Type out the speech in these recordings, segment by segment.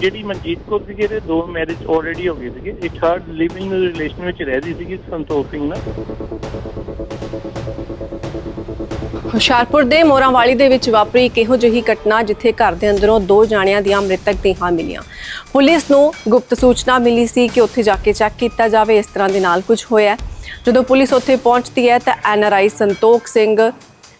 ਜਿਹੜੀ ਮਨਜੀਤ ਕੌਰ ਸੀਗੇ, ਇਹਦੇ ਦੋ ਮੈਰਿਜ ਆਲਰੇਡੀ ਹੋ ਗਏ ਸੀਗੇ। ਇੱਕ ਥਰਡ ਲਿਵਿੰਗ ਰਿਲੇਸ਼ਨ ਵਿੱਚ ਰਹਿੰਦੀ ਸੀਗੀ ਸੰਤੋਖ ਸਿੰਘ ਨਾਲ। ਹੁਸ਼ਿਆਰਪੁਰ ਦੇ ਮੋਰਾਂਵਾਲੀ ਦੇ ਵਿੱਚ ਵਾਪਰੀ ਇੱਕ ਜਿਹੀ ਘਟਨਾ, ਜਿੱਥੇ ਘਰ ਦੇ ਅੰਦਰੋਂ ਦੋ ਜਾਣਿਆਂ ਦੀਆਂ ਮ੍ਰਿਤਕ ਦੇਹਾਂ ਮਿਲੀਆਂ। ਪੁਲਿਸ ਨੂੰ ਗੁਪਤ ਸੂਚਨਾ ਮਿਲੀ ਸੀ ਕਿ ਉੱਥੇ ਜਾ ਕੇ ਚੈੱਕ ਕੀਤਾ ਜਾਵੇ, ਇਸ ਤਰ੍ਹਾਂ ਦੇ ਨਾਲ ਕੁਝ ਹੋਇਆ ਜਦੋਂ ਪੁਲਿਸ ਉੱਥੇ ਪਹੁੰਚਦੀ ਹੈ, ਤਾਂ ਐਨਆਰਆਈ ਸੰਤੋਖ ਸਿੰਘ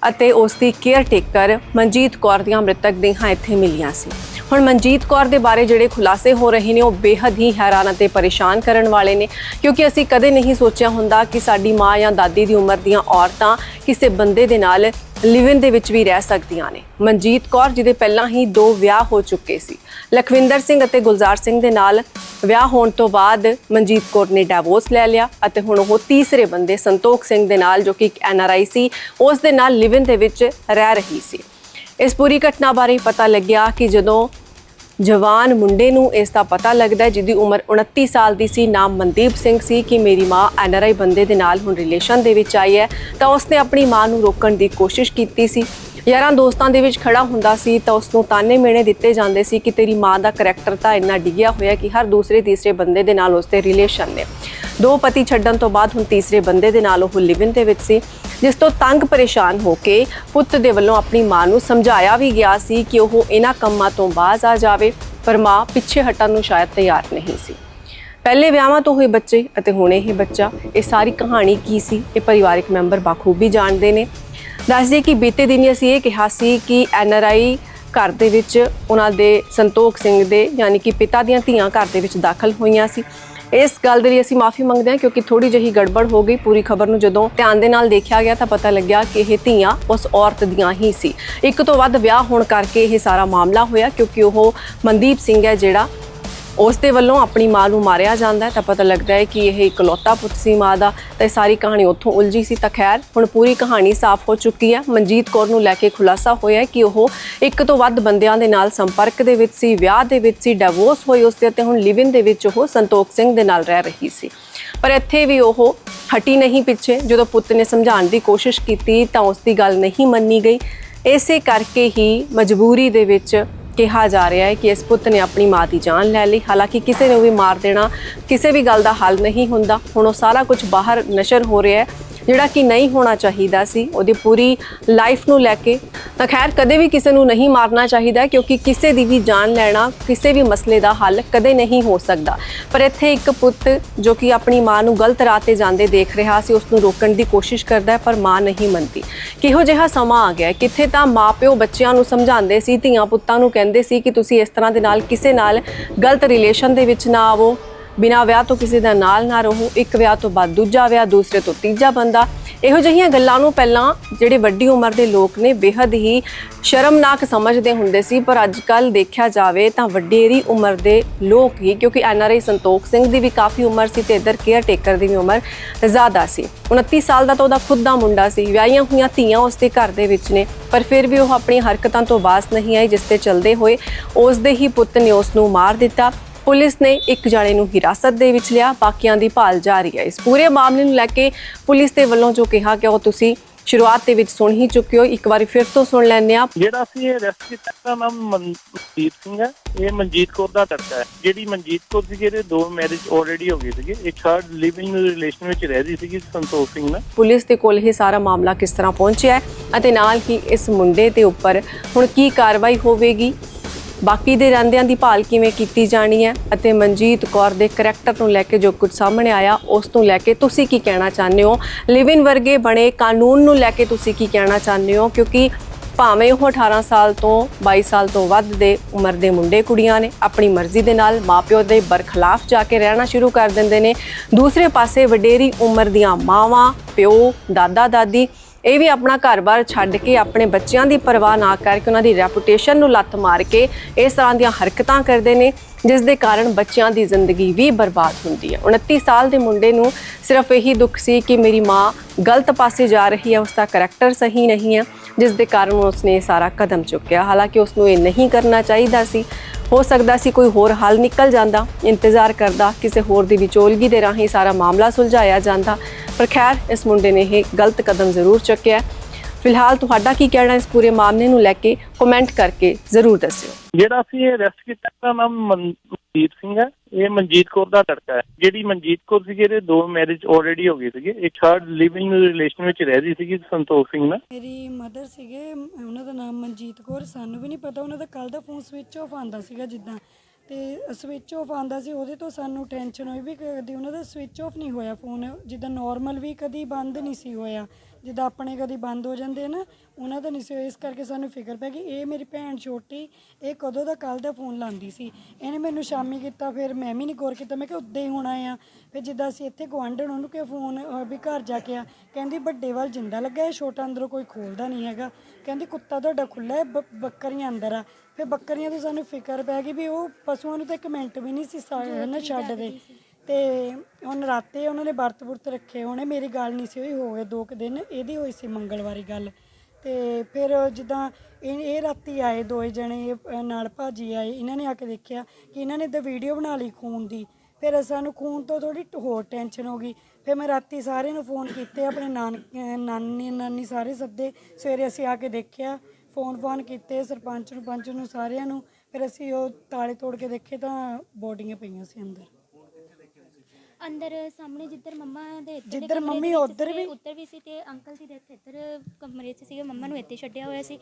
ਅਤੇ ਉਸ ਦੀ ਕੇਅਰ ਟੇਕਰ ਮਨਜੀਤ ਕੌਰ ਦੀਆਂ ਮ੍ਰਿਤਕ ਦੇਹਾਂ ਇੱਥੇ ਮਿਲੀਆਂ ਸੀ। ਹੁਣ ਮਨਜੀਤ ਕੌਰ ਦੇ ਬਾਰੇ ਜਿਹੜੇ ਖੁਲਾਸੇ ਹੋ ਰਹੇ ਨੇ, ਉਹ ਬੇਹੱਦ ਹੀ ਹੈਰਾਨ ਅਤੇ ਪਰੇਸ਼ਾਨ ਕਰਨ ਵਾਲੇ ਨੇ, ਕਿਉਂਕਿ ਅਸੀਂ ਕਦੇ ਨਹੀਂ ਸੋਚਿਆ ਹੁੰਦਾ ਕਿ ਸਾਡੀ ਮਾਂ ਜਾਂ ਦਾਦੀ ਦੀ ਉਮਰ ਦੀਆਂ ਔਰਤਾਂ ਕਿਸੇ ਬੰਦੇ ਦੇ ਨਾਲ ਲਿਵਿਨ ਦੇ ਵਿੱਚ ਵੀ ਰਹਿ ਸਕਦੀਆਂ ਨੇ। ਮਨਜੀਤ ਕੌਰ, ਜਿਹਦੇ ਪਹਿਲਾਂ ਹੀ ਦੋ ਵਿਆਹ ਹੋ ਚੁੱਕੇ ਸੀ, ਲਖਵਿੰਦਰ ਸਿੰਘ ਅਤੇ ਗੁਲਜ਼ਾਰ ਸਿੰਘ ਦੇ ਨਾਲ ਵਿਆਹ ਹੋਣ ਤੋਂ ਬਾਅਦ ਮਨਜੀਤ ਕੌਰ ਨੇ ਡਿਵੋਰਸ ਲੈ ਲਿਆ ਅਤੇ ਹੁਣ ਉਹ ਤੀਸਰੇ ਬੰਦੇ ਸੰਤੋਖ ਸਿੰਘ ਦੇ ਨਾਲ, ਜੋ ਕਿ ਇੱਕ ਐਨਆਰਆਈ ਸੀ, ਉਸ ਦੇ ਨਾਲ ਲਿਵਿਨ ਦੇ ਵਿੱਚ ਰਹਿ ਰਹੀ ਸੀ। ਇਸ ਪੂਰੀ ਘਟਨਾ ਬਾਰੇ ਪਤਾ ਲੱਗਿਆ ਕਿ ਜਦੋਂ ਜਵਾਨ ਮੁੰਡੇ ਨੂੰ ਇਸ ਦਾ ਪਤਾ ਲੱਗਦਾ ਹੈ, ਜਿਹਦੀ ਉਮਰ 29 ਸਾਲ ਦੀ ਸੀ, ਨਾਮ ਮਨਦੀਪ ਸਿੰਘ ਸੀ ਕਿ ਮੇਰੀ ਮਾਂ ਐਨਆਰਆਈ ਬੰਦੇ ਦੇ ਨਾਲ ਹੁਣ ਰਿਲੇਸ਼ਨ ਦੇ ਵਿੱਚ ਆਈ ਹੈ। ਤਾਂ ਉਸਨੇ ਆਪਣੀ ਮਾਂ ਨੂੰ ਰੋਕਣ ਦੀ ਕੋਸ਼ਿਸ਼ ਕੀਤੀ ਸੀ। ਯਾਰਾਂ ਦੋਸਤਾਂ ਦੇ ਵਿੱਚ ਖੜਾ ਹੁੰਦਾ ਸੀ ਤਾਂ ਉਸ ਨੂੰ ਤਾਨੇ ਮੇਣੇ ਦਿੱਤੇ ਜਾਂਦੇ ਸੀ ਕਿ ਤੇਰੀ ਮਾਂ ਦਾ ਕਰੈਕਟਰ ਤਾਂ ਇੰਨਾ ਡਿੱਗਿਆ ਹੋਇਆ ਕਿ ਹਰ ਦੂਸਰੇ ਤੀਸਰੇ ਬੰਦੇ ਦੇ ਨਾਲ ਉਸਦੇ ਰਿਲੇਸ਼ਨ ਨੇ। ਦੋ ਪਤੀ ਛੱਡਣ ਤੋਂ ਬਾਅਦ ਹੁਣ ਤੀਸਰੇ ਬੰਦੇ ਦੇ ਨਾਲ ਉਹ ਲਿਵਿੰਗ ਦੇ ਵਿੱਚ ਸੀ। ਜਿਸ ਤੋਂ ਤੰਗ ਪਰੇਸ਼ਾਨ ਹੋ ਕੇ ਪੁੱਤ ਦੇ ਵੱਲੋਂ ਆਪਣੀ ਮਾਂ ਨੂੰ ਸਮਝਾਇਆ ਵੀ ਗਿਆ ਸੀ ਕਿ ਉਹ ਇਹਨਾਂ ਕੰਮਾਂ ਤੋਂ ਬਾਜ਼ ਆ ਜਾਵੇ, ਪਰ ਮਾਂ ਪਿੱਛੇ ਹਟਣ ਨੂੰ ਸ਼ਾਇਦ ਤਿਆਰ ਨਹੀਂ ਸੀ। ਪਹਿਲੇ ਵਿਆਹਾਂ ਤੋਂ ਹੋਏ ਬੱਚੇ ਅਤੇ ਹੁਣ ਇਹ ਬੱਚਾ, ਇਹ ਸਾਰੀ ਕਹਾਣੀ ਕੀ ਸੀ, ਇਹ ਪਰਿਵਾਰਕ ਮੈਂਬਰ ਬਾਖੂਬੀ ਜਾਣਦੇ ਨੇ। ਦੱਸਦੇ ਕਿ ਬੀਤੇ ਦਿਨੀ ਅਸੀਂ ਇਹ ਕਿਹਾ ਸੀ ਕਿ ਐਨਆਰਆਈ ਘਰ ਦੇ ਵਿੱਚ ਉਹਨਾਂ ਦੇ ਸੰਤੋਖ ਸਿੰਘ ਦੇ, ਯਾਨੀ ਕਿ ਪਿਤਾ ਦੀਆਂ ਧੀਆਂ ਘਰ ਦੇ ਵਿੱਚ ਦਾਖਲ ਹੋਈਆਂ ਸੀ। ਇਸ ਗੱਲ ਦੇ ਲਈ ਅਸੀਂ ਮਾਫੀ ਮੰਗਦੇ ਹਾਂ ਕਿਉਂਕਿ ਥੋੜੀ ਜਿਹੀ ਗੜਬੜ ਹੋ ਗਈ ਪੂਰੀ ਖਬਰ ਨੂੰ ਜਦੋਂ ਧਿਆਨ ਦੇ ਨਾਲ ਦੇਖਿਆ ਗਿਆ ਤਾਂ ਪਤਾ ਲੱਗਿਆ ਕਿ ਇਹ ਧੀਆਂ ਉਸ ਔਰਤ ਦੀਆਂ ਹੀ ਸੀ। ਇੱਕ ਤੋਂ ਵੱਧ ਵਿਆਹ ਹੋਣ ਕਰਕੇ ਇਹ ਸਾਰਾ ਮਾਮਲਾ ਹੋਇਆ ਕਿਉਂਕਿ ਉਹ ਮਨਦੀਪ ਸਿੰਘ ਹੈ ਜਿਹੜਾ ਉਸ ਦੇ ਵੱਲੋਂ ਆਪਣੀ ਮਾਂ ਨੂੰ ਮਾਰਿਆ ਜਾਂਦਾ ਹੈ ਤਾਂ ਪਤਾ ਲੱਗਦਾ ਹੈ ਕਿ ਇਹ ਇਕਲੌਤਾ ਪੁੱਤ ਸੀ ਮਾਂ ਦਾ ਤਾਂ ਇਹ ਸਾਰੀ ਕਹਾਣੀ ਉੱਥੋਂ ਉਲਝੀ ਸੀ ਤਾਂ ਖੈਰ ਹੁਣ ਪੂਰੀ ਕਹਾਣੀ ਸਾਫ਼ ਹੋ ਚੁੱਕੀ ਹੈ। ਮਨਜੀਤ ਕੌਰ ਨੂੰ ਲੈ ਕੇ ਖੁਲਾਸਾ ਹੋਇਆ ਕਿ ਉਹ ਇੱਕ ਤੋਂ ਵੱਧ ਬੰਦਿਆਂ ਦੇ ਨਾਲ ਸੰਪਰਕ ਦੇ ਵਿੱਚ ਸੀ, ਵਿਆਹ ਦੇ ਵਿੱਚ ਸੀ ਡਿਵੋਰਸ ਹੋਈ ਉਸ ਦੇ ਅਤੇ ਹੁਣ ਲਿਵਿਨ ਦੇ ਵਿੱਚ ਉਹ ਸੰਤੋਖ ਸਿੰਘ ਦੇ ਨਾਲ ਰਹਿ ਰਹੀ ਸੀ। ਪਰ ਇੱਥੇ ਵੀ ਉਹ ਹਟੀ ਨਹੀਂ ਪਿੱਛੇ। ਜਦੋਂ ਪੁੱਤ ਨੇ ਸਮਝਾਉਣ ਦੀ ਕੋਸ਼ਿਸ਼ ਕੀਤੀ ਤਾਂ ਉਸ ਦੀ ਗੱਲ ਨਹੀਂ ਮੰਨੀ ਗਈ। ਇਸੇ ਕਰਕੇ ਹੀ ਮਜਬੂਰੀ ਦੇ ਵਿੱਚ ਕਿਹਾ ਜਾ ਰਿਹਾ ਹੈ ਕਿ ਇਸ ਪੁੱਤ ਨੇ ਆਪਣੀ ਮਾਂ ਦੀ ਜਾਨ ਲੈ ਲਈ। ਹਾਲਾਂਕਿ ਕਿਸੇ ਨੂੰ ਵੀ ਮਾਰ ਦੇਣਾ, ਕਿਸੇ ਵੀ ਗੱਲ ਦਾ ਹੱਲ ਨਹੀਂ ਹੁੰਦਾ। ਹੁਣ ਉਹ ਸਾਰਾ ਕੁਝ ਬਾਹਰ ਨਸ਼ਰ ਹੋ ਰਿਹਾ ਹੈ। ਜਿਹੜਾ ਕਿ ਨਹੀਂ ਹੋਣਾ ਚਾਹੀਦਾ ਸੀ, ਉਹਦੀ ਪੂਰੀ ਲਾਈਫ ਨੂੰ ਲੈ ਕੇ। ਤਾਂ ਖੈਰ, ਕਦੇ ਵੀ ਕਿਸੇ ਨੂੰ ਨਹੀਂ ਮਾਰਨਾ ਚਾਹੀਦਾ, ਕਿਉਂਕਿ ਕਿਸੇ ਦੀ ਵੀ ਜਾਨ ਲੈਣਾ, ਕਿਸੇ ਵੀ ਮਸਲੇ ਦਾ ਹੱਲ ਕਦੇ ਨਹੀਂ ਹੋ ਸਕਦਾ। ਪਰ ਇੱਥੇ ਇੱਕ ਪੁੱਤ ਜੋ ਕਿ ਆਪਣੀ ਮਾਂ ਨੂੰ ਗਲਤ ਰਾਹ ਤੇ ਜਾਂਦੇ ਦੇਖ ਰਿਹਾ ਸੀ, ਉਸ ਨੂੰ ਰੋਕਣ ਦੀ ਕੋਸ਼ਿਸ਼ ਕਰਦਾ ਹੈ, ਪਰ ਮਾਂ ਨਹੀਂ ਮੰਨਦੀ। ਕਿਹੋ ਜਿਹਾ ਸਮਾਂ ਆ ਗਿਆ ਕਿੱਥੇ ਤਾਂ ਮਾਪਿਓ ਬੱਚਿਆਂ ਨੂੰ ਸਮਝਾਉਂਦੇ ਸੀ ਧੀਆਂ ਪੁੱਤਾਂ ਨੂੰ ਕਹਿੰਦੇ ਸੀ ਕਿ ਤੁਸੀਂ ਇਸ ਤਰ੍ਹਾਂ ਦੇ ਨਾਲ, ਕਿਸੇ ਨਾਲ ਗਲਤ ਰਿਲੇਸ਼ਨ ਦੇ ਵਿੱਚ ਨਾ ਆਵੋ। ਬਿਨਾਂ ਵਿਆਹ ਤੋਂ ਕਿਸੇ ਦਾ ਨਾਲ ਨਾ ਰਹੋ, ਇੱਕ ਵਿਆਹ ਤੋਂ ਬਾਅਦ ਦੂਜਾ ਵਿਆਹ, ਦੂਸਰੇ ਤੋਂ ਤੀਜਾ ਬੰਦਾ। ਇਹੋ ਜਿਹੀਆਂ ਗੱਲਾਂ ਨੂੰ ਪਹਿਲਾਂ ਜਿਹੜੇ ਵੱਡੀ ਉਮਰ ਦੇ ਲੋਕ ਨੇ ਬੇहद ਹੀ ਸ਼ਰਮਨਾਕ ਸਮਝਦੇ ਹੁੰਦੇ ਸੀ, ਪਰ ਅੱਜ ਕੱਲ ਦੇਖਿਆ ਜਾਵੇ ਤਾਂ ਵੱਡੇਰੀ ਉਮਰ ਦੇ ਲੋਕ ਹੀ, ਕਿਉਂਕਿ ਐਨਆਰਆਈ ਸੰਤੋਖ ਸਿੰਘ ਦੀ ਵੀ ਕਾਫੀ ਉਮਰ ਸੀ ਤੇ ਇਧਰ ਕੇਅਰ ਟੇਕਰ ਦੀ ਵੀ ਉਮਰ ਜ਼ਿਆਦਾ ਸੀ। 29 ਸਾਲ ਦਾ ਤਾਂ ਉਹਦਾ ਖੁਦ ਦਾ ਮੁੰਡਾ ਸੀ, ਵਿਆਹੀਆਂ ਹੋਈਆਂ ਧੀਆਂ ਉਸ ਦੇ ਘਰ ਦੇ ਵਿੱਚ ਨੇ, ਪਰ ਫਿਰ ਵੀ ਉਹ ਆਪਣੀ ਹਰਕਤਾਂ ਤੋਂ ਬਾਸ ਨਹੀਂ ਆਈ, ਜਿਸ ਤੇ ਚੱਲਦੇ ਹੋਏ ਉਸ ਦੇ ਹੀ ਪੁੱਤ ਨੇ ਉਸ ਨੂੰ ਮਾਰ ਦਿੱਤਾ। ਪੁਲਿਸ ਨੇ ਇੱਕ ਜਾਣੇ ਨੂੰ ਹਿਰਾਸਤ ਦੇ ਵਿੱਚ ਲਿਆ ਬਾਕੀਆਂ ਦੀ ਭਾਲ ਜਾਰੀ ਹੈ। ਇਸ ਪੂਰੇ ਮਾਮਲੇ ਨੂੰ ਲੈ ਕੇ ਪੁਲਿਸ ਦੇ ਵੱਲੋਂ ਜੋ ਕਿਹਾ ਕਿ ਉਹ ਤੁਸੀਂ ਸ਼ੁਰੂਆਤ ਦੇ ਵਿੱਚ ਸੁਣ ਹੀ ਚੁੱਕੇ ਹੋ। ਇੱਕ ਵਾਰੀ ਫਿਰ ਤੋਂ ਸੁਣ ਲੈਂਦੇ ਆ ਜਿਹੜਾ ਅਸੀਂ ਇਹ ਅਰੈਸਟ ਕੀਤਾ ਦਾ ਨਾਮ ਮਨਜੀਤ ਸਿੰਘ ਹੈ। ਇਹ ਮਨਜੀਤ ਕੌਰ ਦਾ ਲੜਕਾ ਹੈ। ਜਿਹੜੀ ਮਨਜੀਤ ਕੌਰ ਸੀਗੇ ਇਹਦੇ ਦੋ ਮੈਰਿਜ ਆਲਰੇਡੀ ਹੋ ਗਏ ਸੀਗੇ। ਇੱਕ ਥਰਡ ਲਿਵਿੰਗ ਰਿਲੇਸ਼ਨ ਵਿੱਚ ਰਹਿੰਦੀ ਸੀਗੀ ਸੰਤੋਖ ਸਿੰਘ ਨਾਲ। ਪੁਲਿਸ ਦੇ ਕੋਲ ਇਹ ਸਾਰਾ ਮਾਮਲਾ ਕਿਸ ਤਰ੍ਹਾਂ ਪਹੁੰਚਿਆ ਹੈ? ਅਤੇ ਨਾਲ ਹੀ ਇਸ ਮੁੰਡੇ ਦੇ ਉੱਪਰ ਹੁਣ ਕੀ ਕਾਰਵਾਈ ਹੋਵੇਗੀ? ਬਾਕੀ ਦੇ ਰਹਿੰਦਿਆਂ ਦੀ ਭਾਲ ਕਿਵੇਂ ਕੀਤੀ ਜਾਣੀ ਹੈ ਅਤੇ ਮਨਜੀਤ ਕੌਰ ਦੇ ਕਰੈਕਟਰ ਨੂੰ ਲੈ ਕੇ ਜੋ ਕੁਝ ਸਾਹਮਣੇ ਆਇਆ, ਉਸ ਤੋਂ ਲੈ ਕੇ ਤੁਸੀਂ ਕੀ ਕਹਿਣਾ ਚਾਹੁੰਦੇ ਹੋ? ਲਿਵਿਨ ਵਰਗੇ ਬਣੇ ਕਾਨੂੰਨ ਨੂੰ ਲੈ ਕੇ ਤੁਸੀਂ ਕੀ ਕਹਿਣਾ ਚਾਹੁੰਦੇ ਹੋ? ਕਿਉਂਕਿ ਭਾਵੇਂ ਉਹ 18 ਸਾਲ ਤੋਂ 22 ਸਾਲ ਤੋਂ ਵੱਧ ਦੇ ਉਮਰ ਦੇ ਮੁੰਡੇ ਕੁੜੀਆਂ ਨੇ, ਆਪਣੀ ਮਰਜ਼ੀ ਦੇ ਨਾਲ ਮਾਪਿਓ ਦੇ ਬਰਖਲਾਫ ਜਾ ਕੇ ਰਹਿਣਾ ਸ਼ੁਰੂ ਕਰ ਦਿੰਦੇ ਨੇ। ਦੂਸਰੇ ਪਾਸੇ ਵਡੇਰੀ ਉਮਰ ਦੀਆਂ ਮਾਵਾਂ, ਪਿਓ ਦਾਦਾ ਦਾਦੀ ਇਹ ਵੀ ਆਪਣਾ ਘਰ-ਬਾਰ ਛੱਡ ਕੇ ਆਪਣੇ ਬੱਚਿਆਂ ਦੀ ਪਰਵਾਹ ਨਾ ਕਰਕੇ ਉਹਨਾਂ ਦੀ ਰੈਪੂਟੇਸ਼ਨ ਨੂੰ ਲੱਤ ਮਾਰ ਕੇ ਇਸ ਤਰ੍ਹਾਂ ਦੀਆਂ ਹਰਕਤਾਂ ਕਰਦੇ ਨੇ, ਜਿਸ ਦੇ ਕਾਰਨ ਬੱਚਿਆਂ ਦੀ ਜ਼ਿੰਦਗੀ ਵੀ ਬਰਬਾਦ ਹੁੰਦੀ ਹੈ। 29 ਸਾਲ ਦੇ ਮੁੰਡੇ ਨੂੰ ਸਿਰਫ ਇਹੀ ਦੁੱਖ ਸੀ ਕਿ ਮੇਰੀ ਮਾਂ ਗਲਤ ਪਾਸੇ ਜਾ ਰਹੀ ਹੈ, ਉਸ ਦਾ ਕਰੈਕਟਰ ਸਹੀ ਨਹੀਂ ਹੈ। ਜਿਸ ਦੇ ਕਾਰਨ ਉਸਨੇ ਇਹ ਸਾਰਾ ਕਦਮ ਚੁੱਕਿਆ। ਹਾਲਾਂਕਿ ਉਸ ਨੂੰ ਇਹ ਨਹੀਂ ਕਰਨਾ ਚਾਹੀਦਾ ਸੀ। ਹੋ ਸਕਦਾ ਸੀ ਕੋਈ ਹੋਰ ਹੱਲ ਨਿਕਲ ਜਾਂਦਾ। ਇੰਤਜ਼ਾਰ ਕਰਦਾ ਕਿਸੇ ਹੋਰ ਦੀ ਵਿਚੋਲਗੀ ਦੇ ਰਾਹੀਂ ਸਾਰਾ ਮਾਮਲਾ ਸੁਲਝਾਇਆ ਜਾਂਦਾ। ਪਰ ਖੈਰ, ਇਸ ਮੁੰਡੇ ਨੇ ਇਹ ਗਲਤ ਕਦਮ ਜ਼ਰੂਰ ਚੁੱਕਿਆ ਫਿਲਹਾਲ ਤੁਹਾਡਾ ਕੀ ਕਹਿਣਾ ਇਸ ਪੂਰੇ ਮਾਮਲੇ ਨੂੰ ਲੈ ਕੇ ਕਮੈਂਟ ਕਰਕੇ ਜ਼ਰੂਰ ਦੱਸਿਓ। ਜਿਹੜਾ ਅਸੀਂ ਇਹ ਅਰੈਸਟ ਕੀਤਾ ਦਾ ਨਾਮ ਮਨ- ਸਿੰਘ ਹੈ। ਇਹ ਮਨਜੀਤ ਕੌਰ ਦਾ ਲੜਕਾ ਹੈ। ਜਿਹੜੀ ਮਨਜੀਤ ਕੌਰ ਸੀਗੇ, ਇਹਦੇ ਦੋ ਮੈਰਿਜ ਆਲਰੇਡੀ ਹੋ ਗਏ ਸੀਗੇ। ਇੱਕ ਥਰਡ ਲਿਵਿੰਗ ਰਿਲੇਸ਼ਨ ਵਿੱਚ ਰਹਿ ਰਹੀ ਸੀਗੀ ਸੰਤੋਖ ਸਿੰਘ ਨਾਲ। ਮੇਰੀ ਮਦਰ ਸੀਗੇ, ਉਹਨਾਂ ਦਾ ਨਾਮ ਮਨਜੀਤ ਕੌਰ। ਸਾਨੂੰ ਵੀ ਨਹੀਂ ਪਤਾ, ਉਹਨਾਂ ਦਾ ਕੱਲ ਦਾ ਫੋਨ ਸਵਿਚ ਆਫ ਆਂਦਾ ਸੀਗਾ ਜਿੱਦਾਂ। ਤੇ ਸਵਿਚ ਆਫ ਆਂਦਾ ਸੀ, ਉਹਦੇ ਤੋਂ ਸਾਨੂੰ ਟੈਨਸ਼ਨ ਹੋਈ ਵੀ ਕਦੀ ਉਹਨਾਂ ਦਾ ਸਵਿਚ ਆਫ ਨਹੀਂ ਹੋਇਆ ਫੋਨ ਜਿੱਦਾਂ ਨਾਰਮਲ ਵੀ ਕਦੀ ਬੰਦ ਨਹੀਂ ਸੀ ਹੋਇਆ, ਜਿੱਦਾਂ ਆਪਣੇ ਕਦੀ ਬੰਦ ਹੋ ਜਾਂਦੇ ਨਾ, ਉਹਨਾਂ ਦਾ ਨਹੀਂ ਸੀ ਹੋਇਆ, ਇਸ ਕਰਕੇ ਸਾਨੂੰ ਫਿਕਰ ਪੈ ਗਈ, ਇਹ ਮੇਰੀ ਭੈਣ ਛੋਟੀ, ਇਹ ਕਦੋਂ ਦਾ ਕੱਲ ਦਾ ਫੋਨ ਲਾਉਂਦੀ ਸੀ, ਇਹਨੇ ਮੈਨੂੰ ਸ਼ਾਮੀ ਕੀਤਾ, ਫਿਰ ਮੈਂ ਵੀ ਨਹੀਂ ਗੌਰ ਕੀਤਾ, ਮੈਂ ਕਿਹਾ ਉੱਦਾਂ ਹੀ ਹੋਣਾ ਆ ਫਿਰ ਜਿੱਦਾਂ ਅਸੀਂ ਇੱਥੇ ਗੁਆਂਢਣ ਉਹਨੂੰ ਕਿ ਫੋਨ ਅਹ, ਵੀ ਘਰ ਜਾ ਕੇ ਆ। ਕਹਿੰਦੀ ਵੱਡੇ ਵੱਲ ਜਿੰਦਾ ਲੱਗਾ ਹੈ ਛੋਟਾ ਅੰਦਰੋਂ ਕੋਈ ਖੋਲਦਾ ਨਹੀਂ ਹੈਗਾ। ਕਹਿੰਦੀ ਕੁੱਤਾ ਤੁਹਾਡਾ ਖੁੱਲਾ ਹੈ ਬ- ਬੱਕਰੀਆਂ ਅੰਦਰ ਆ। ਫਿਰ ਬੱਕਰੀਆਂ ਤੋਂ ਸਾਨੂੰ ਫਿਕਰ ਪੈ ਗਈ ਵੀ ਉਹ ਪਸ਼ੂਆਂ ਨੂੰ ਤਾਂ ਇੱਕ ਮਿੰਟ ਵੀ ਨਹੀਂ ਸੀ ਸਾ- ਨਾ ਛੱਡਦੇ ਤੇ ਹੁਣ ਰਾਤੇ ਉਹਨਾਂ ਨੇ ਵਰਤ ਵੁਰਤ ਰੱਖੇ ਹੋਣੇ ਮੇਰੀ ਗੱਲ ਨਹੀਂ ਸੀ ਹੋਈ ਹੋ ਗਏ ਦੋ ਕੁ ਦਿਨ ਇਹਦੀ ਹੋਈ ਸੀ ਮੰਗਲਵਾਰੀ ਗੱਲ। ਤੇ ਫਿਰ ਜਿੱਦਾਂ ਇਹ ਇਹ ਰਾਤੀ ਆਏ ਦੋਏ ਜਣੇ ਅਹ ਨਾਲ ਭਾਜੀ ਆਏ ਇਹਨਾਂ ਨੇ ਆ ਕੇ ਦੇਖਿਆ ਕਿ ਇਹਨਾਂ ਨੇ ਤਾਂ ਵੀਡੀਓ ਬਣਾ ਲਈ ਖੂਨ ਦੀ। ਫਿਰ ਸਾਨੂੰ ਖੂਨ ਤੋਂ ਥੋੜੀ ਹੋਰ ਟੈਨਸ਼ਨ ਹੋ ਗਈ। ਫਿਰ ਮੈਂ ਰਾਤੀ ਸਾਰਿਆਂ ਨੂੰ ਫੋਨ ਕੀਤੇ ਆਪਣੇ ਨਾਨ ਅਹ ਨਾਨੀ ਨਾਨੀ ਸਾਰੇ ਸੱਦੇ। ਸਵੇਰੇ ਅਸੀਂ ਆ ਕੇ ਦੇਖਿਆ ਫੋਨ ਫੋਨ ਕੀਤੇ ਸਰਪੰਚ ਨੂੰ ਪੰਚ ਨੂੰ ਸਾਰਿਆਂ ਨੂੰ। ਫਿਰ ਅਸੀਂ ਉਹ ਤਾਲੇ ਤੋੜ ਕੇ ਦੇਖੇ ਤਾਂ ਬੋਡੀਆਂ ਪਈਆਂ ਸੀ ਅੰਦਰ। ਅੰਦਰ ਸਾਹਮਣੇ ਜਿੱਧਰ ਮੰਮਾ ਦੇ ਜਿੱਧਰ ਕਮਰੇ ਮੰਮੀ ਦੇ ਵਿੱਚ ਉੱਧਰ ਵੀ? ਉੱਧਰ ਵੀ ਸੀ ਤੇ ਅੰਕਲ ਦੀ ਡੈਥ ਇੱਧਰ ਕਮਰੇ 'ਚ ਸੀਗੇ ਮੰਮਾ ਨੂੰ ਇੱਥੇ ਛੱਡਿਆ ਹੋਇਆ ਸੀ।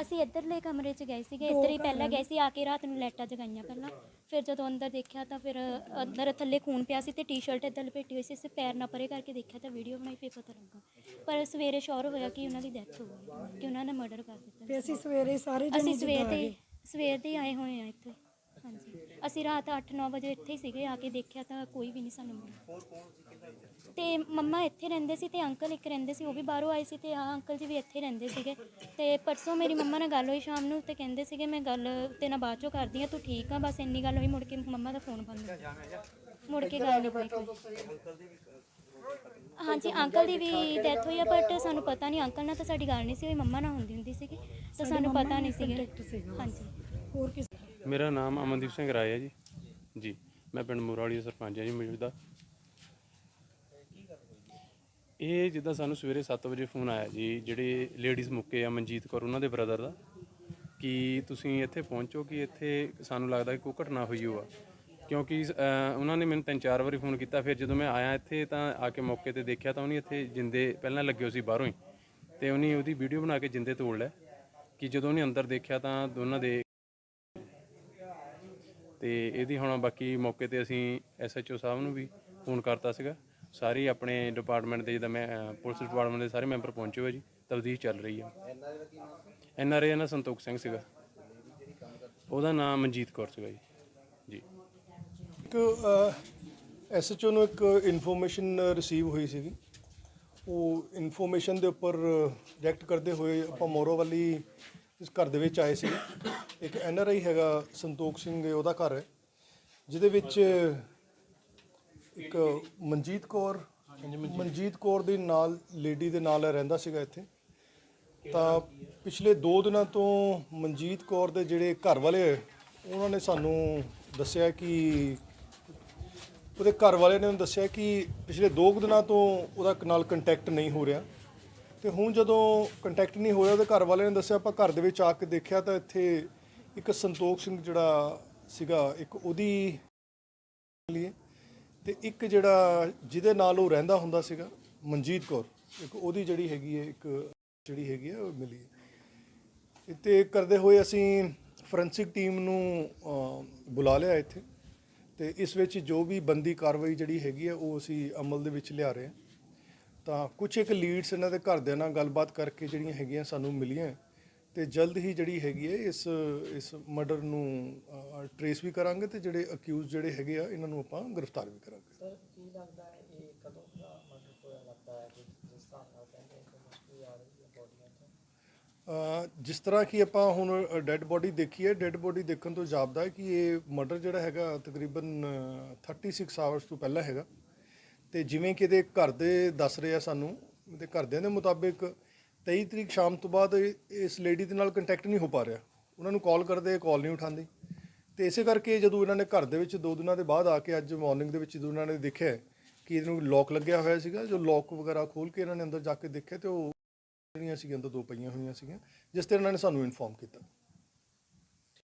ਅਸੀਂ ਇੱਧਰਲੇ ਕਮਰੇ 'ਚ ਗਏ ਸੀਗੇ ਇੱਧਰ ਹੀ ਪਹਿਲਾਂ ਗਏ ਸੀ ਆ ਕੇ ਰਾਤ ਨੂੰ ਲਾਈਟਾਂ ਜਗਾਈਆਂ ਪਹਿਲਾਂ। ਫਿਰ ਜਦੋਂ ਅੰਦਰ ਦੇਖਿਆ ਤਾਂ ਫਿਰ ਅੰਦਰ ਥੱਲੇ ਖੂਨ ਪਿਆ ਸੀ ਤੇ ਟੀ-ਸ਼ਰਟ ਇੱਧਰ ਲਪੇਟੀ ਹੋਈ ਸੀ ਅਸੀਂ ਪੈਰ ਨਾ ਪਰੇ ਕਰਕੇ ਦੇਖਿਆ ਤਾਂ ਵੀਡੀਓ ਬਣਾਈ ਫਿਰ ਪਤਾ ਲੱਗਾ। ਪਰ ਸਵੇਰੇ ਸ਼ੋਰ ਹੋਇਆ ਕਿ ਉਹਨਾਂ ਦੀ ਡੈਥ ਹੋ ਗਈ ਕਿ ਉਹਨਾਂ ਨੇ ਮਰਡਰ ਕਰ ਦਿੱਤਾ। ਅਸੀਂ ਸਵੇਰੇ ਸਾਰੇ ਜਣੇ ਅਸੀਂ ਸਵੇਰ ਗਏ। ਸਵੇਰ ਦੇ ਹੀ ਆਏ ਹੋਏ ਆ ਇੱਥੇ। ਹਾਂਜੀ। ਅਸੀਂ ਰਾਤ 8-9 ਵਜੇ ਇੱਥੇ ਹੀ ਸੀਗੇ ਆ ਕੇ ਦੇਖਿਆ ਤਾਂ ਕੋਈ ਵੀ ਨਹੀਂ ਸਾਨੂੰ ਮਿਲਿਆ। ਤੇ ਮੰਮਾ ਇੱਥੇ ਰਹਿੰਦੇ ਸੀ ਤੇ ਅੰਕਲ ਇੱਕ ਰਹਿੰਦੇ ਸੀ ਉਹ ਵੀ ਬਾਹਰੋਂ ਆਏ ਸੀ ਤੇ ਆ ਅੰਕਲ ਜੀ ਵੀ ਇੱਥੇ ਰਹਿੰਦੇ ਸੀਗੇ। ਤੇ ਪਰਸੋਂ ਮੇਰੀ ਮੰਮਾ ਨਾਲ ਗੱਲ ਹੋਈ ਸ਼ਾਮ ਨੂੰ ਤੇ ਕਹਿੰਦੇ ਸੀਗੇ ਮੈਂ ਗੱਲ ਤੇ ਨਾਲ ਬਾਅਦ ਚੋਂ ਕਰਦੀ ਆ ਤੂੰ ਠੀਕ ਆ ਬਸ ਇੰਨੀ ਗੱਲ ਹੋਈ ਮੁੜ ਕੇ ਮੰਮਾ ਦਾ ਫੋਨ ਬੰਦ ਹੋ ਗਿਆ। ਮੁੜ ਕੇ ਗੱਲ ਨਹੀਂ ਹੋਈ ਕੋਈ। ਹਾਂਜੀ ਅੰਕਲ ਦੀ ਵੀ ਡੈਥ ਹੋਈ ਆ ਬਟ ਸਾਨੂੰ ਪਤਾ ਨਹੀਂ ਅੰਕਲ ਨਾਲ ਤਾਂ ਸਾਡੀ ਗੱਲ ਨਹੀਂ ਸੀ ਹੋਈ ਮੰਮਾ ਨਾਲ ਹੁੰਦੀ ਹੁੰਦੀ ਸੀਗੀ ਤਾਂ ਸਾਨੂੰ ਪਤਾ ਨਹੀਂ ਸੀਗਾ। ਹਾਂਜੀ। ਹੋਰ ਕਿਸ ਮੇਰਾ ਨਾਮ ਅਮਨਦੀਪ ਸਿੰਘ ਰਾਏ ਹੈ ਜੀ। ਜੀ ਮੈਂ ਪਿੰਡ ਮੂਰਾਲੀ ਦਾ ਸਰਪੰਚ ਹਾਂ ਜੀ ਮੌਜੂਦਾ ਇਹ ਜਿੱਦਾਂ ਸਾਨੂੰ ਸਵੇਰੇ 7 ਵਜੇ ਫੋਨ ਆਇਆ ਜੀ ਜਿਹੜੇ ਲੇਡੀਜ਼ ਮੁੱਕੇ ਆ ਮਨਜੀਤ ਕੌਰ ਉਹਨਾਂ ਦੇ ਬ੍ਰਦਰ ਦਾ ਕਿ ਤੁਸੀਂ ਇੱਥੇ ਪਹੁੰਚੋ ਕਿ ਇੱਥੇ ਸਾਨੂੰ ਲੱਗਦਾ ਕਿ ਕੋਈ ਘਟਨਾ ਹੋਈ ਹੋਆ। ਕਿਉਂਕਿ ਅਹ, ਉਹਨਾਂ ਨੇ ਮੈਨੂੰ ਤਿੰਨ ਚਾਰ ਵਾਰੀ ਫੋਨ ਕੀਤਾ ਫਿਰ ਜਦੋਂ ਮੈਂ ਆਇਆ ਇੱਥੇ ਤਾਂ ਆ ਕੇ ਮੌਕੇ ਤੇ ਦੇਖਿਆ ਤਾਂ ਉਹਨੇ ਇੱਥੇ ਜਿੰਦੇ ਪਹਿਲਾਂ ਲੱਗੇ ਹੋਏ ਸੀ ਬਾਹਰੋਂ ਹੀ ਤੇ ਉਹਨੇ ਉਹਦੀ ਵੀਡੀਓ ਬਣਾ ਕੇ ਜਿੰਦੇ ਤੋੜ ਲਿਆ ਕਿ ਜਦੋਂ ਉਹਨੇ ਅੰਦਰ ਦੇਖਿਆ ਤਾਂ ਦੋਨਾਂ ਦੇ ਤੇ ਇਹਦੀ ਹੁਣ ਬਾਕੀ ਮੌਕੇ ਤੇ ਅਸੀਂ ਐਸਐਚਓ ਸਾਹਿਬ ਨੂੰ ਵੀ ਫੋਨ ਕਰਤਾ ਸੀਗਾ। ਸਾਰੇ ਆਪਣੇ ਡਿਪਾਰਟਮੈਂਟ ਦੇ ਜਿੱਦਾਂ ਮੈਂ ਪੁਲਿਸ ਡਿਪਾਰਟਮੈਂਟ ਦੇ ਸਾਰੇ ਮੈਂਬਰ ਪਹੁੰਚੇ ਹੋਏ ਜੀ ਤਬਦੀਲ ਚੱਲ ਰਹੀ ਆ। ਐਨਆਰਏ ਦਾ ਸੰਤੋਖ ਸਿੰਘ ਸੀਗਾ। ਉਹਦਾ ਨਾਮ ਮਨਜੀਤ ਕੌਰ ਸੀਗਾ ਜੀ। ਜੀ। ਇੱਕ ਐਸਐਚਓ ਨੂੰ ਇੱਕ ਇਨਫੋਰਮੇਸ਼ਨ ਰਿਸੀਵ ਹੋਈ ਸੀਗੀ। ਉਹ ਇਨਫੋਰਮੇਸ਼ਨ ਦੇ ਉੱਪਰ ਰਿਐਕਟ ਕਰਦੇ ਹੋਏ ਆਪਾਂ ਮੋਰੋ ਵਾਲੀ ਇਸ ਘਰ ਦੇ ਵਿੱਚ ਆਏ ਸੀ। ਇੱਕ ਐਨਆਰਆਈ ਹੈਗਾ ਸੰਤੋਖ ਸਿੰਘ ਉਹਦਾ ਘਰ ਹੈ ਜਿਹਦੇ ਵਿੱਚ ਇੱਕ ਮਨਜੀਤ ਕੌਰ ਮਨਜੀਤ। ਕੌਰ ਦੇ ਨਾਲ ਲੇਡੀ ਦੇ ਨਾਲ ਰਹਿੰਦਾ ਸੀਗਾ ਇੱਥੇ। ਤਾਂ ਪਿਛਲੇ 2 ਦਿਨਾਂ ਤੋਂ ਮਨਜੀਤ ਕੌਰ ਦੇ ਜਿਹੜੇ ਘਰ ਵਾਲੇ ਉਹਨਾਂ ਨੇ ਸਾਨੂੰ ਦੱਸਿਆ ਕਿ ਉਹਦੇ ਘਰ ਵਾਲੇ ਨੇ ਉਹਨੂੰ ਦੱਸਿਆ ਕਿ ਪਿਛਲੇ 2 ਦਿਨਾਂ ਤੋਂ ਉਹਦਾ ਨਾਲ ਕੰਟੈਕਟ ਨਹੀਂ ਹੋ ਰਿਹਾ। ਤੇ ਹੁਣ ਜਦੋਂ ਕੰਟੈਕਟ ਨਹੀਂ ਹੋਇਆ, ਉਹਦੇ ਘਰ ਵਾਲਿਆਂ ਨੇ ਦੱਸਿਆ, ਆਪਾਂ ਘਰ ਦੇ ਵਿੱਚ ਆ ਕੇ ਦੇਖਿਆ ਤਾਂ ਇੱਥੇ ਇੱਕ ਸੰਤੋਖ ਸਿੰਘ ਜਿਹੜਾ ਸੀਗਾ, ਇੱਕ ਉਹਦੀ ਲਈ ਤੇ ਇੱਕ ਜਿਹੜਾ ਜਿਹਦੇ ਨਾਲ ਉਹ ਰਹਿੰਦਾ ਹੁੰਦਾ ਸੀਗਾ, ਮਨਜੀਤ ਕੌਰ, ਇੱਕ ਉਹਦੀ ਜਿਹੜੀ ਹੈਗੀ ਹੈ, ਇੱਕ ਜਿਹੜੀ ਹੈਗੀ ਹੈ, ਉਹ ਮਿਲੀ ਹੈ। ਕਰਦੇ ਹੋਏ ਅਸੀਂ ਫੋਰੈਂਸਿਕ ਟੀਮ ਨੂੰ ਬੁਲਾ ਲਿਆ ਇੱਥੇ ਤੇ ਇਸ ਵਿੱਚ ਜੋ ਵੀ ਬੰਦੀ ਕਾਰਵਾਈ ਜਿਹੜੀ ਹੈਗੀ ਹੈ, ਉਹ ਅਸੀਂ ਅਮਲ ਦੇ ਵਿੱਚ ਲਿਆ ਰਹੇ ਹਾਂ। ਤਾਂ ਕੁਝ ਇੱਕ ਲੀਡਸ ਇਹਨਾਂ ਦੇ ਘਰਦਿਆਂ ਨਾਲ ਗੱਲਬਾਤ ਕਰਕੇ ਜਿਹੜੀਆਂ ਹੈਗੀਆਂ ਸਾਨੂੰ ਮਿਲੀਆਂ ਤੇ ਜਲਦ ਹੀ ਜਿਹੜੀ ਹੈਗੀ ਹੈ ਇਸ ਇਸ ਮਰਡਰ ਨੂੰ ਟਰੇਸ ਵੀ ਕਰਾਂਗੇ ਤੇ ਜਿਹੜੇ ਅਕਿਊਜ਼ ਜਿਹੜੇ ਹੈਗੇ ਆ ਇਹਨਾਂ ਨੂੰ ਆਪਾਂ ਗ੍ਰਿਫਤਾਰ ਵੀ ਕਰਾਂਗੇ। ਅ, ਜਿਸ ਤਰ੍ਹਾਂ ਕਿ ਆਪਾਂ ਹੁਣ ਡੈੱਡ ਬੋਡੀ ਦੇਖੀ ਹੈ ਡੈੱਡ ਬੋਡੀ ਦੇਖਣ ਤੋਂ ਜਾਪਦਾ ਹੈ ਕਿ ਇਹ ਮਰਡਰ ਜਿਹੜਾ ਹੈਗਾ ਤਕਰੀਬਨ ਅ, 36 ਆਵਰਸ ਤੋਂ ਪਹਿਲਾਂ ਹੈਗਾ। ਤੇ ਜਿਵੇਂ ਕਿ ਇਹਦੇ ਘਰ ਦੇ ਦੱਸ ਰਹੇ ਆ ਸਾਨੂੰ, ਇਹਦੇ ਘਰਦਿਆਂ ਦੇ ਮੁਤਾਬਿਕ 23 ਤਰੀਕ ਸ਼ਾਮ ਤੋਂ ਬਾਅਦ ਇਸ ਲੇਡੀ ਦੇ ਨਾਲ ਕੰਟੈਕਟ ਨਹੀਂ ਹੋ ਪਾ ਰਿਹਾ। ਉਹਨਾਂ ਨੂੰ ਕਾਲ ਕਰਦੇ ਕਾਲ ਨਹੀਂ ਉਠਾਉਂਦੀ। ਤੇ ਇਸੇ ਕਰਕੇ ਜਦੋਂ ਇਹਨਾਂ ਨੇ ਘਰ ਦੇ ਵਿੱਚ ਦੋ ਦਿਨਾਂ ਦੇ ਬਾਅਦ ਆ ਕੇ ਅੱਜ ਮਾਰਨਿੰਗ ਦੇ ਵਿੱਚ ਜਦੋਂ ਇਹਨਾਂ ਨੇ ਦੇਖਿਆ ਕਿ ਇਹਨੂੰ ਲੋਕ ਲੱਗਿਆ ਹੋਇਆ ਸੀਗਾ, ਜੋ ਲੋਕ ਵਗੈਰਾ ਖੋਲ ਕੇ ਇਹਨਾਂ ਨੇ ਅੰਦਰ ਜਾ ਕੇ ਦੇਖਿਆ ਤੇ ਉਹ ਜਿਹੜੀਆਂ ਸੀਗੀਆਂ, ਅੰਦਰ ਦੋ ਪਈਆਂ ਹੋਈਆਂ ਸੀਗੀਆਂ, ਜਿਸ ਤੇ ਇਹਨਾਂ ਨੇ ਸਾਨੂੰ ਇਨਫੋਰਮ ਕੀਤਾ।